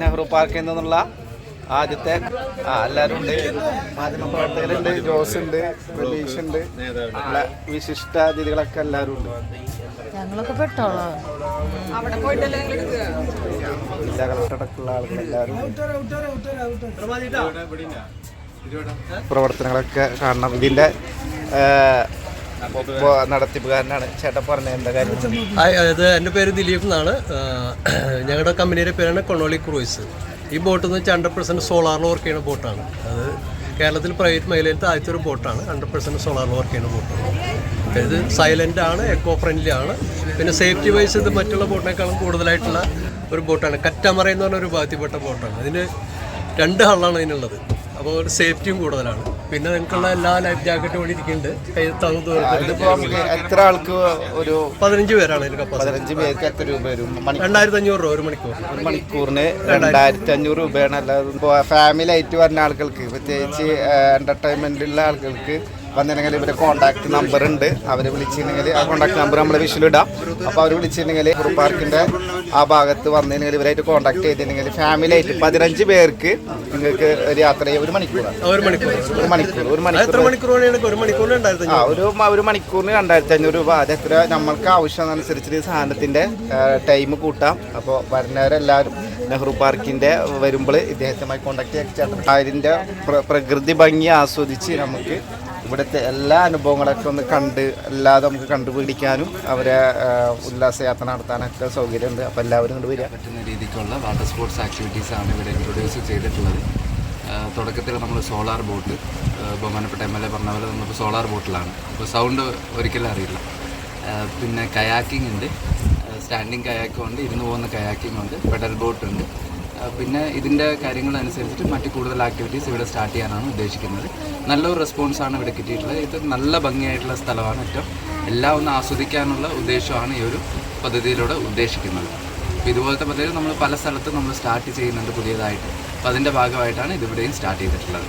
നെഹ്റു പാർക്കിൽ നിന്നുള്ള ആദ്യത്തെ ആ എല്ലാവരും ഉണ്ട്. മാധ്യമപ്രവർത്തകരുണ്ട് ജോസ് ഉണ്ട് പ്രതീഷ് ഉണ്ട്. വിശിഷ്ടാതിഥികളൊക്കെ വിശിഷ്ട അതിഥികളൊക്കെ എല്ലാവരും ഉണ്ട്. ഞങ്ങളൊക്കെ പെട്ടോളോ. ജില്ലാ കളക്ടറടക്കമുള്ള ആളുകൾ എല്ലാവരും. പ്രവർത്തനങ്ങളൊക്കെ കാണണം. ഇതിന്റെ നടത്തിപ്പുകാരനാണ്. ചേട്ടൻ പറഞ്ഞ എന്താ കാര്യം? അതായത് അത് എന്റെ പേര് ദിലീപ് എന്നാണ്. ഞങ്ങളുടെ കമ്പനിയുടെ പേരാണ് കൊണോളി ക്രൂയിസ്. ഈ ബോട്ട് എന്ന് വെച്ചാൽ ഹൺഡ്രഡ് പെർസെന്റ് സോളാറിൽ വർക്ക് ചെയ്യുന്ന ബോട്ടാണ്. അത് കേരളത്തിൽ പ്രൈവറ്റ് മേഖലയിലത്തെ ആദ്യത്തെ ഒരു ബോട്ടാണ്. ഹൺഡ്രഡ് പെർസെന്റ് സോളാറിൽ വർക്ക് ചെയ്യുന്ന ബോട്ട്. ഇത് സൈലന്റ് ആണ് എക്കോ ഫ്രണ്ട്ലി ആണ്. പിന്നെ സേഫ്റ്റി വൈസ് ഇത് മറ്റുള്ള ബോട്ടിനേക്കാളും കൂടുതലായിട്ടുള്ള ഒരു ബോട്ടാണ്. കറ്റാമറ എന്ന് പറഞ്ഞ ഒരു ഭാഗത്തിൽപ്പെട്ട ബോട്ടാണ്. അതിന് രണ്ട് ഹള്ളാണ് അതിനുള്ളത്. അപ്പോൾ ഒരു സേഫ്റ്റിയും കൂടുതലാണ്. പിന്നെ നിങ്ങൾക്കുള്ള എല്ലാ ലൈഫ് ജാക്കറ്റും കൂടി ഇരിക്കുന്നുണ്ട്. ഇതിപ്പോ എത്ര ആൾക്ക് ഒരു പതിനഞ്ച് പേരാണ് ഇതിന് കപ്പാസിറ്റി പതിനഞ്ച് പേർക്ക് എത്ര രൂപ വരും? മണി രണ്ടായിരത്തി അഞ്ഞൂറ് രൂപ ഒരു മണിക്കൂർ. ഒരു മണിക്കൂറിന് രണ്ടായിരത്തി അഞ്ഞൂറ് രൂപയാണ്. അല്ലാതെ ഫാമിലി ആയിട്ട് വരുന്ന ആളുകൾക്ക് പ്രത്യേകിച്ച് എന്റർടൈൻമെന്റിലുള്ള ആളുകൾക്ക് വന്നിട്ടുണ്ടെങ്കിൽ ഇവരുടെ കോൺടാക്ട് നമ്പർ ഉണ്ട്. അവരെ വിളിച്ചിട്ടുണ്ടെങ്കിൽ ആ കോൺടാക്ട് നമ്പർ നമ്മൾ വിഷയിലിടാം അപ്പോൾ അവർ വിളിച്ചിട്ടുണ്ടെങ്കിൽ ഗ്രൂപ്പ് പാർക്കിന്റെ ആ ഭാഗത്ത് വന്നിട്ടുണ്ടെങ്കിൽ ഇവരായിട്ട് കോൺടാക്ട് ചെയ്തിട്ടുണ്ടെങ്കിൽ ഫാമിലി ആയിട്ട് പതിനഞ്ച് പേർക്ക് നിങ്ങൾക്ക് ഒരു യാത്ര ചെയ്യാം. ഒരു മണിക്കൂർ. ഒരു മണിക്കൂർ. ഒരു മണിക്കൂർ. ഒരു രണ്ടായിരത്തി ആ ഒരു ഒരു മണിക്കൂറിന് രണ്ടായിരത്തി അഞ്ഞൂറ് രൂപ. അത് എത്ര നമ്മൾക്ക് ആവശ്യമനുസരിച്ച് ഈ സാധനത്തിന്റെ ടൈം കൂട്ടാം. അപ്പോൾ വരുന്നവരെല്ലാവരും നെഹ്റു പാർക്കിന്റെ വരുമ്പോൾ ഇദ്ദേഹത്തുമായി കോൺടാക്ട് ചെയ്യാൻ അതിന്റെ പ്ര- പ്രകൃതി ഭംഗി ആസ്വദിച്ച് നമുക്ക് ഇവിടുത്തെ എല്ലാ അനുഭവങ്ങളൊക്കെ ഒന്ന് കണ്ട് അല്ലാതെ നമുക്ക് കണ്ടുപിടിക്കാനും അവരെ ഉല്ലാസയാത്ര നടത്താനൊക്കെ സൗകര്യമുണ്ട്. അപ്പോൾ എല്ലാവരും കൊണ്ട് വരിക. പറ്റുന്ന രീതിക്കുള്ള വാട്ടർ സ്പോർട്സ് ആക്ടിവിറ്റീസ് ആണ് ഇവിടെ ഇൻട്രൊഡ്യൂസ് ചെയ്തിട്ടുള്ളത്. തുടക്കത്തിൽ നമ്മൾ സോളാർ ബോട്ട് ബഹുമാനപ്പെട്ട എം എൽ എ പറഞ്ഞ പോലെ നമ്മളിപ്പോൾ സോളാർ ബോട്ടിലാണ് അപ്പോൾ സൗണ്ട് ഒരിക്കലും അറിയില്ല. പിന്നെ കയാക്കിംഗ് ഉണ്ട്. സ്റ്റാൻഡിങ് കയാക്കും ഉണ്ട് ഇരുന്ന് പോകുന്ന കയാക്കിംഗ് ഉണ്ട് പെഡൽ ബോട്ട് ഉണ്ട്. പിന്നെ ഇതിന്റെ കാര്യങ്ങൾ അനുസരിച്ചിട്ട് മറ്റ് കൂടുതൽ ആക്ടിവിറ്റീസ് ഇവിടെ സ്റ്റാർട്ട് ചെയ്യാനാണ് ഉദ്ദേശിക്കുന്നത്. നല്ലൊരു റെസ്പോൺസാണ് ഇവിടെ കിട്ടിയിട്ടുള്ളത്. ഇത് നല്ല ഭംഗിയായിട്ടുള്ള സ്ഥലമാണ് ഏറ്റവും. എല്ലാം ഒന്ന് ആസ്വദിക്കാനുള്ള ഉദ്ദേശമാണ് ഈ ഒരു പദ്ധതിയിലൂടെ ഉദ്ദേശിക്കുന്നത്. അപ്പോൾ ഇതുപോലത്തെ പദ്ധതി നമ്മൾ പല സ്ഥലത്തും നമ്മൾ സ്റ്റാർട്ട് ചെയ്യുന്നുണ്ട് പുതിയതായിട്ട്. അപ്പോൾ അതിന്റെ ഭാഗമായിട്ടാണ് ഇതിവിടെയും സ്റ്റാർട്ട് ചെയ്തിട്ടുള്ളത്.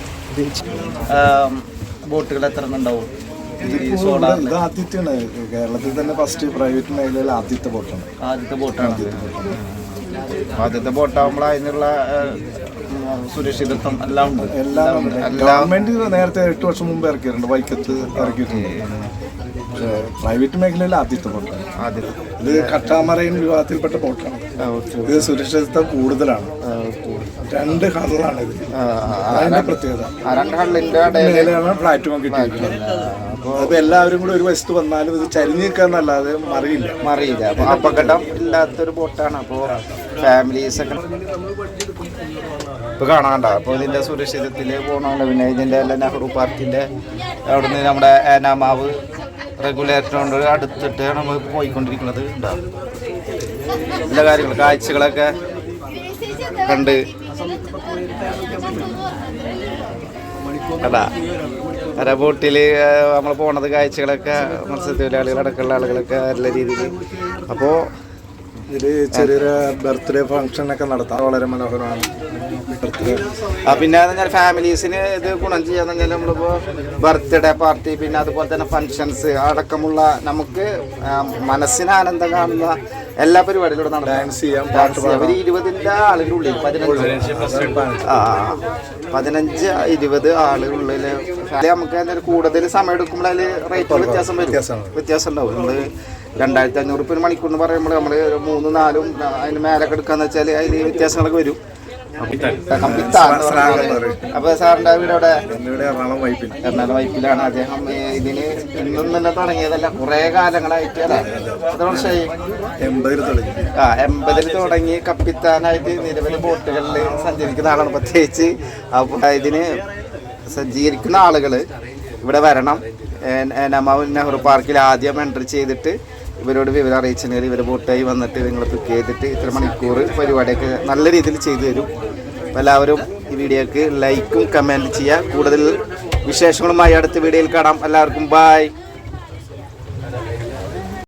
ബോട്ടുകൾ എത്ര ഉണ്ടാവും? ഈ ഇത് സോളാർ ഇത് ആദ്യത്തെയാണ് കേരളത്തിൽ തന്നെ ഫസ്റ്റ് പ്രൈവറ്റ് മേഖലയിൽ ആദ്യത്തെ ബോട്ടാണ്. ആദ്യത്തെ ബോട്ടാണ്. ആദ്യത്തെ ബോട്ടാകുമ്പോൾ അതിനുള്ള സുരക്ഷിതത്വം എല്ലാം ഉണ്ട്. എല്ലാം എല്ലാം ഗവൺമെന്റ് നേരത്തെ എട്ട് വർഷം മുമ്പ് ഇറക്കിയിട്ടുണ്ട്. വൈക്കത്ത് ഇറക്കിയിട്ടുണ്ട്. പക്ഷേ പ്രൈവറ്റ് മേഖലയിൽ ആദ്യത്തെ ബോട്ടാണ് ആദ്യം ഇത് കട്ടാമറയിൻ വിഭാഗത്തിൽപ്പെട്ട ബോട്ടാണ്. ഇത് സുരക്ഷിതത്വം കൂടുതലാണ്. രണ്ട് കള്ളാണ് ഇത്. അതിന്റെ പ്രത്യേകത. രണ്ട് മേലെയാണ് പ്ലാറ്റ്ഫോം കിട്ടിയിരിക്കുന്നത് അപ്പൊ എല്ലാവരും കൂടെ ഒരു വശത്ത് വന്നാലും ഇത് ചരിഞ്ഞ് നിൽക്കാന്നല്ലാതെ മറിയില്ല. മറിയില്ല. അപകടം ഇല്ലാത്തൊരു ബോട്ടാണ്. അപ്പോ ഫാമിലീസ് ഒക്കെ ഇപ്പൊ കാണാണ്ട അപ്പൊ ഇതിന്റെ സുരക്ഷിതത്തിൽ പോകണമല്ലോ പിന്നെ ഇതിന്റെ എല്ലാം നെഹ്റു പാർക്കിന്റെ അവിടുന്ന് നമ്മുടെ ഏനാമാവ് റെഗുലേറ്റർ കൊണ്ട് അടുത്തിട്ട് നമ്മൾ പോയിക്കൊണ്ടിരിക്കുന്നത്. ഉണ്ടാവും എല്ലാ കാര്യങ്ങളും കാഴ്ചകളൊക്കെ കണ്ട് അതാ അര ബോട്ടിൽ നമ്മൾ പോണത് കാഴ്ചകളൊക്കെ മത്സ്യത്തൊഴിലാളികളടക്കമുള്ള ആളുകളൊക്കെ നല്ല രീതിയിൽ അപ്പോൾ ഇതിൽ ചെറിയൊരു ബർത്ത്ഡേ ഫംഗ്ഷൻ ഒക്കെ നടത്താം വളരെ മനോഹരമാണ്. ആ പിന്നെ പറഞ്ഞാൽ ഫാമിലീസിന് ഇത് ഗുണം ചെയ്യാന്ന് പറഞ്ഞാൽ നമ്മളിപ്പോൾ ബർത്ത്ഡേ പാർട്ടി പിന്നെ അതുപോലെ തന്നെ ഫങ്ഷൻസ് അടക്കമുള്ള നമുക്ക് മനസ്സിന് ആനന്ദം കാണുന്ന എല്ലാ പരിപാടികളും നടന്നു ഡാൻസ് ചെയ്യാം പാട്ട്. ഒരു ഇരുപതിന്റെ ഉള്ളിൽ പതിനഞ്ച് ആ പതിനഞ്ച് ഇരുപത് ആളുകളുള്ളിൽ നമുക്ക് അതിന് കൂടുതൽ സമയം എടുക്കുമ്പോൾ അതിൽ റേറ്റ് വ്യത്യാസം വരും. വ്യത്യാസം ഉണ്ടാവും. നമ്മൾ രണ്ടായിരത്തി അഞ്ഞൂറ് ഒരു മണിക്കൂർ എന്ന് പറയുമ്പോൾ നമ്മൾ മൂന്ന് മൂന്നും നാലും അതിന് മേലൊക്കെ എടുക്കാന്ന് വെച്ചാൽ അതിൽ വ്യത്യാസങ്ങളൊക്കെ വരും. അപ്പൊ സാറിന്റെ വീട് അവിടെ? എറണാകുളം വൈപ്പിൽ. എറണാകുളം വൈപ്പിലാണ്. അദ്ദേഹം ഇതിന് ഇന്നും തന്നെ തുടങ്ങിയതല്ല. കുറെ കാലങ്ങളായിട്ട് അല്ലേ? എത്ര വർഷമായി? എൺപതിൽ തുടങ്ങി. ആ എൺപതിൽ തുടങ്ങി കപ്പിത്താനായിട്ട് നിരവധി ബോട്ടുകളിൽ സഞ്ചരിക്കുന്ന ആളാണ് പ്രത്യേകിച്ച്. അപ്പൊ ഇതിന് സജ്ജീകരിക്കുന്ന ആളുകൾ ഇവിടെ വരണം. നമാവ് നെഹ്റു പാർക്കിൽ ആദ്യം എൻട്രി ചെയ്തിട്ട് ഇവരോട് വിവരം അറിയിച്ചിട്ടുണ്ടെങ്കിൽ ഇവർ ബോട്ടായി വന്നിട്ട് നിങ്ങൾ പിക്ക് ചെയ്തിട്ട് ഇത്ര മണിക്കൂർ പരിപാടിയൊക്കെ നല്ല രീതിയിൽ ചെയ്തു തരും. എല്ലാവരും ഈ വീഡിയോക്ക് ലൈക്കും കമന്റ് ചെയ്യുക. കൂടുതൽ വിശേഷങ്ങളുമായി അടുത്ത വീഡിയോയിൽ കാണാം. എല്ലാവർക്കും ബായ്